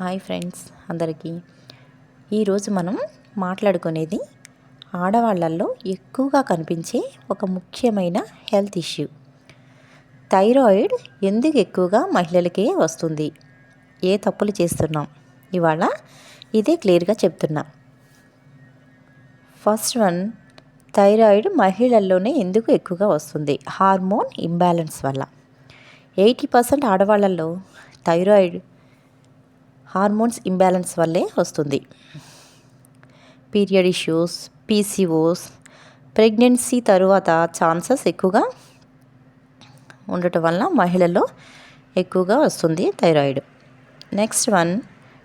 Hi friends అందరికీ. ఈరోజు మనం మాట్లాడుకునేది ఆడవాళ్ళల్లో ఎక్కువగా కనిపించే ఒక ముఖ్యమైన హెల్త్ ఇష్యూ. థైరాయిడ్ ఎందుకు ఎక్కువగా మహిళలకే వస్తుంది? ఏ తప్పులు చేస్తున్నాం? ఇవాళ ఇదే క్లియర్గా చెప్తున్నా. ఫస్ట్ వన్ థైరాయిడ్ మహిళల్లోనే ఎందుకు ఎక్కువగా వస్తుంది? హార్మోన్ ఇంబ్యాలెన్స్ వల్ల. ఎయిటీ పర్సెంట్ ఆడవాళ్ళల్లో థైరాయిడ్ హార్మోన్స్ ఇంబ్యాలెన్స్ వల్లే వస్తుంది. పీరియడ్ ఇష్యూస్ పీసీఓస్ ప్రెగ్నెన్సీ తరువాత ఛాన్సెస్ ఎక్కువగా ఉండటం వల్ల మహిళల్లో ఎక్కువగా వస్తుంది thyroid. Next one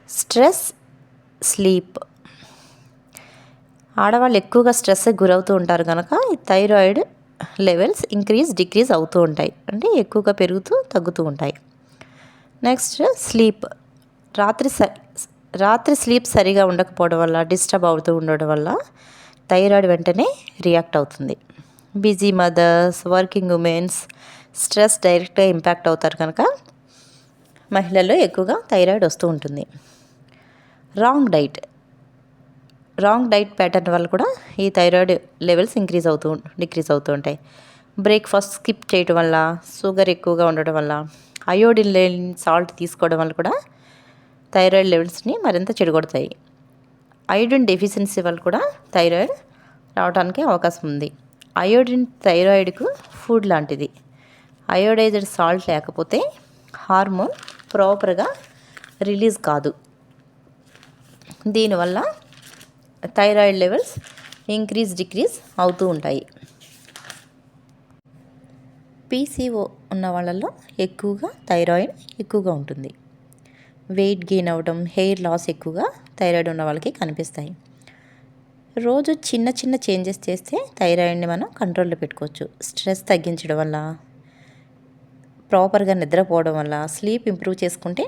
stress sleep. ఆడవాళ్ళు ఎక్కువగా స్ట్రెస్కి గురవుతూ ఉంటారు కనుక థైరాయిడ్ లెవెల్స్ ఇంక్రీజ్ డిక్రీజ్ అవుతూ ఉంటాయి. అంటే ఎక్కువగా పెరుగుతూ తగ్గుతూ ఉంటాయి. Next sleep. రాత్రి స రాత్రి స్లీప్ సరిగా ఉండకపోవడం వల్ల డిస్టర్బ్ అవుతూ ఉండడం వల్ల థైరాయిడ్ వెంటనే రియాక్ట్ అవుతుంది. Busy mothers working women's stress డైరెక్ట్గా ఇంపాక్ట్ అవుతారు కనుక మహిళల్లో ఎక్కువగా థైరాయిడ్ వస్తూ ఉంటుంది. Wrong diet wrong diet pattern వల్ల కూడా ఈ థైరాయిడ్ లెవెల్స్ ఇంక్రీజ్ అవుతూ డిక్రీజ్ అవుతూ ఉంటాయి. బ్రేక్ఫాస్ట్ స్కిప్ చేయడం వల్ల షుగర్ ఎక్కువగా ఉండడం వల్ల అయోడిన్ లేని సాల్ట్ తీసుకోవడం వల్ల కూడా థైరాయిడ్ లెవెల్స్ని మరింత చెడగొడతాయి. అయోడిన్ డెఫిషియన్సీ వల్ల కూడా థైరాయిడ్ రావడానికి అవకాశం ఉంది. అయోడిన్ థైరాయిడ్కు ఫుడ్ లాంటిది. అయోడైజ్డ్ సాల్ట్ లేకపోతే హార్మోన్ ప్రాపర్గా రిలీజ్ కాదు. దీనివల్ల థైరాయిడ్ లెవెల్స్ ఇంక్రీజ్ డిక్రీజ్ అవుతూ ఉంటాయి. పీసీఓ ఉన్న వాళ్ళల్లో ఎక్కువగా థైరాయిడ్ ఎక్కువగా ఉంటుంది. వెయిట్ గెయిన్ అవ్వడం హెయిర్ లాస్ ఎక్కువగా థైరాయిడ్ ఉన్న వాళ్ళకి కనిపిస్తాయి. రోజు చిన్న చిన్న చేంజెస్ చేస్తే థైరాయిడ్ని మనం కంట్రోల్లో పెట్టుకోవచ్చు. స్ట్రెస్ తగ్గించడం వల్ల ప్రాపర్గా నిద్రపోవడం వల్ల స్లీప్ ఇంప్రూవ్ చేసుకుంటే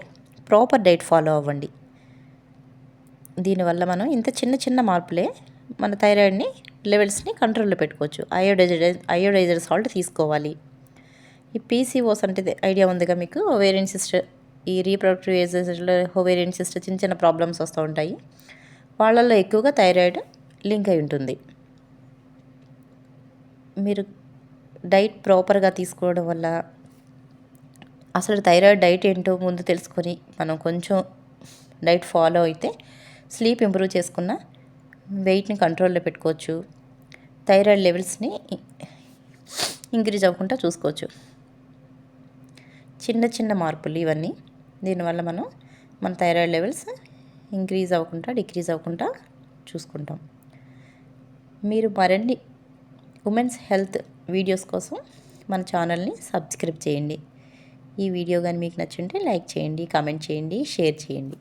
ప్రాపర్ డైట్ ఫాలో అవ్వండి. దీనివల్ల మనం ఇంత చిన్న చిన్న మార్పులే మన థైరాయిడ్ని లెవెల్స్ని కంట్రోల్లో పెట్టుకోవచ్చు. అయోడైజర్ అయోడైజర్ సాల్ట్ తీసుకోవాలి. ఈ పీసీఓస్ అంటే ఐడియా ఉందిగా మీకు? ఓవేరియన్ సిస్టర్ ఈ రీప్రొడక్టివ్ ఏజెస్లో హోవేరియన్ సిస్టర్ చిన్న చిన్న ప్రాబ్లమ్స్ వస్తూ ఉంటాయి. వాళ్ళల్లో ఎక్కువగా థైరాయిడ్ లింక్ అయి ఉంటుంది. మీరు డైట్ ప్రాపర్గా తీసుకోవడం వల్ల అసలు థైరాయిడ్ డైట్ ఏంటో ముందు తెలుసుకొని మనం కొంచెం డైట్ ఫాలో అయితే స్లీప్ ఇంప్రూవ్ చేసుకున్న వెయిట్ని కంట్రోల్లో పెట్టుకోవచ్చు. థైరాయిడ్ లెవెల్స్ని ఇంక్రీజ్ అవ్వకుండా చూసుకోవచ్చు. చిన్న చిన్న మార్పులు ఇవన్నీ దీనివల్ల మనం మన థైరాయిడ్ లెవెల్స్ ఇంక్రీజ్ అవ్వకుండా డిక్రీజ్ అవ్వకుండా చూసుకుంటాం. మీరు మరిన్ని ఉమెన్స్ హెల్త్ వీడియోస్ కోసం మన ఛానల్ని సబ్స్క్రైబ్ చేయండి. ఈ వీడియో కానీ మీకు నచ్చుంటే లైక్ చేయండి కామెంట్ చేయండి షేర్ చేయండి.